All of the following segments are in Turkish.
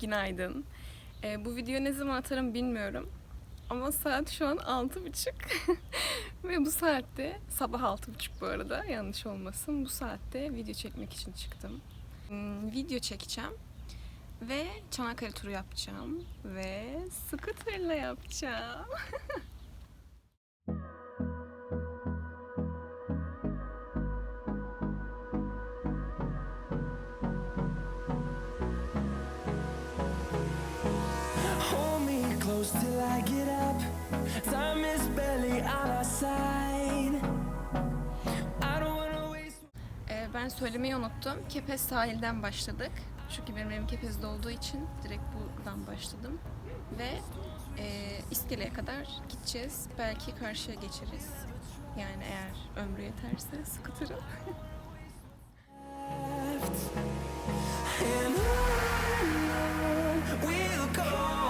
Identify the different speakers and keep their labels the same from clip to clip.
Speaker 1: günaydın. Ee, bu video ne zaman atarım bilmiyorum. Ama saat şu an altı buçuk. Ve bu saatte, sabah altı buçuk bu arada yanlış olmasın. Bu saatte video çekmek için çıktım. Hmm, video çekeceğim. Ve Çanakkale turu yapacağım. Ve scooterla yapacağım.
Speaker 2: get up. Time is barely on our side. I don't wanna waste.
Speaker 1: Ee, ben söylemeyi unuttum. Kepez sahilden başladık. Çünkü benim evim Kepez'de olduğu için direkt buradan başladım. Ve e, iskeleye kadar gideceğiz. Belki karşıya geçeriz. Yani eğer ömrü yeterse
Speaker 2: left. And on we'll go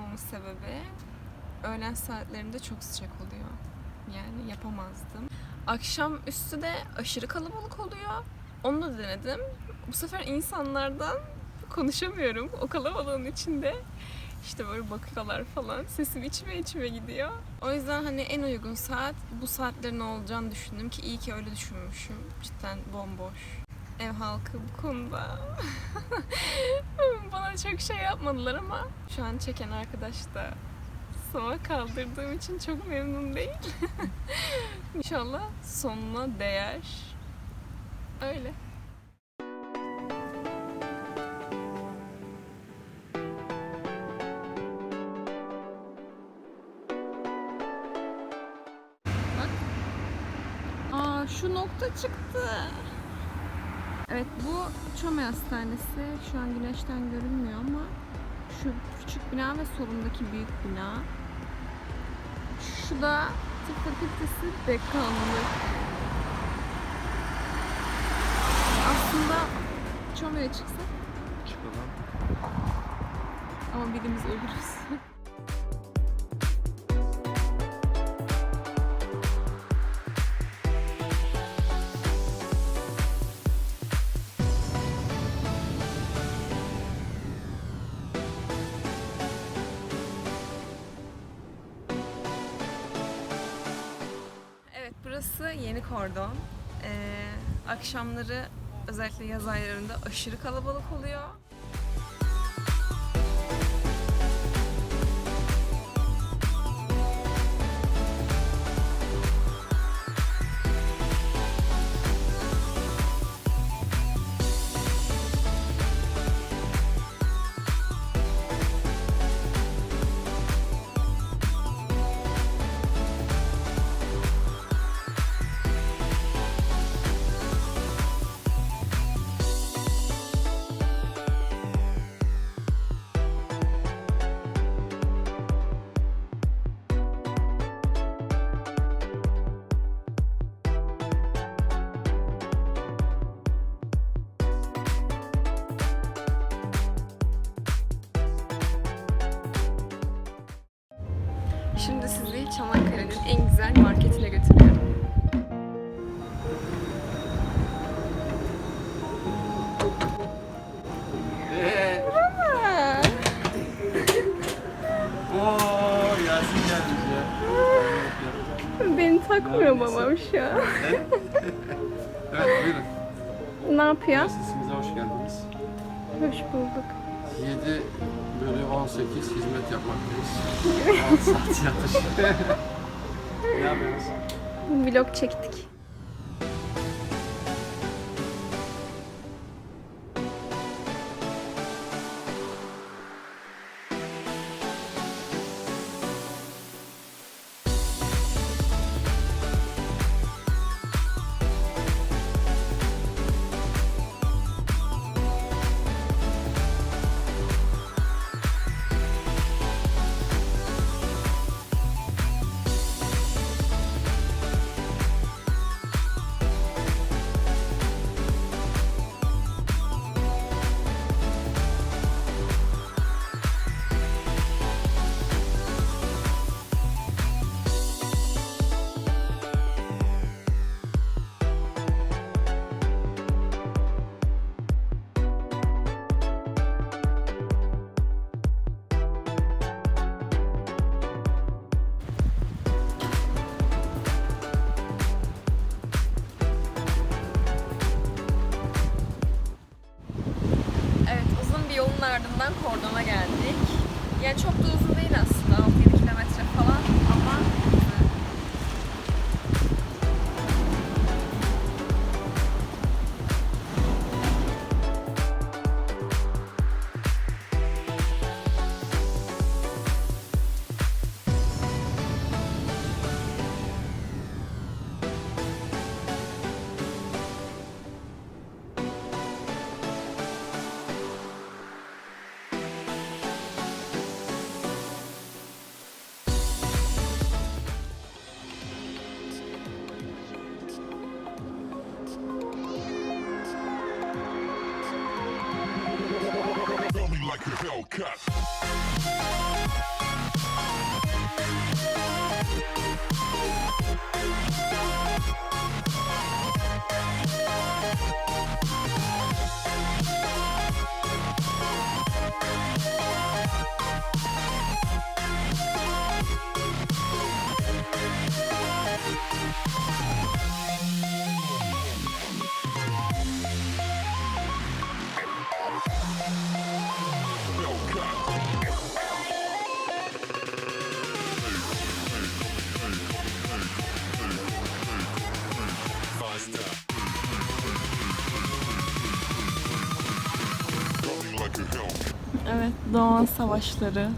Speaker 1: çıkmamın sebebi öğlen saatlerinde çok sıcak oluyor. Yani yapamazdım. Akşam üstü de aşırı kalabalık oluyor. Onu da denedim. Bu sefer insanlardan konuşamıyorum. O kalabalığın içinde işte böyle bakıyorlar falan. Sesim içime içime gidiyor. O yüzden hani en uygun saat bu saatlerin olacağını düşündüm ki iyi ki öyle düşünmüşüm. Cidden bomboş. Ev halkı bu konuda bana çok şey yapmadılar ama şu an çeken arkadaş da sama kaldırdığım için çok memnun değil. İnşallah sonuna değer. Öyle. Bak. Aa şu nokta çıktı. Evet bu Çöme Hastanesi. Şu an güneşten görünmüyor ama şu küçük bina ve solundaki büyük bina. Şu da tıp fakültesi dekanlık. Aslında Çöme'ye çıksak
Speaker 3: Çıkalım.
Speaker 1: ama birimiz ölürüz. burası yeni kordon. Ee, akşamları özellikle yaz aylarında aşırı kalabalık oluyor. Şimdi sizi Çanakkale'nin en güzel marketine götürüyorum. Beni takmıyor babam şu an.
Speaker 3: Evet buyurun.
Speaker 1: Ne yapıyor?
Speaker 3: Sesimize hoş geldiniz.
Speaker 1: Hoş bulduk.
Speaker 3: 7 bölü 18 hizmet yapmaktayız. 6 saat yatış. ne yapıyoruz?
Speaker 1: Vlog çektik. Ardından kordona geldik. Yani çok da uzun değil aslında.
Speaker 4: Like a Hellcat.
Speaker 1: Evet, Doğan Savaşları.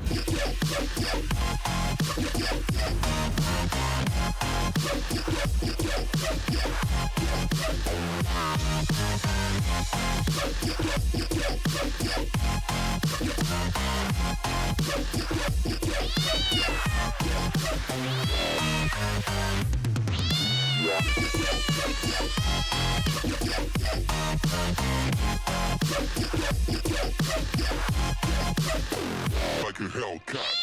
Speaker 4: Hellcat.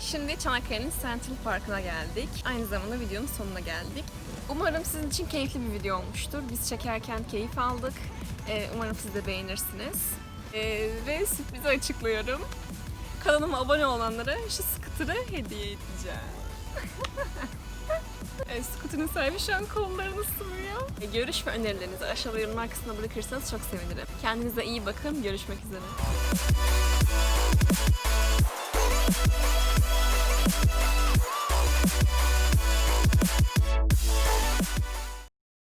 Speaker 1: Şimdi Çanakkale'nin Central Park'ına geldik. Aynı zamanda videonun sonuna geldik. Umarım sizin için keyifli bir video olmuştur. Biz çekerken keyif aldık. Ee, umarım siz de beğenirsiniz. Ee, ve sürprizi açıklıyorum. Kanalıma abone olanlara şu scooter'ı hediye edeceğim. evet, scooter'ın sahibi şu an kollarını sıvıyor. Ee, görüş ve önerilerinizi aşağıda yorumlar kısmına bırakırsanız çok sevinirim. Kendinize iyi bakın. Görüşmek üzere.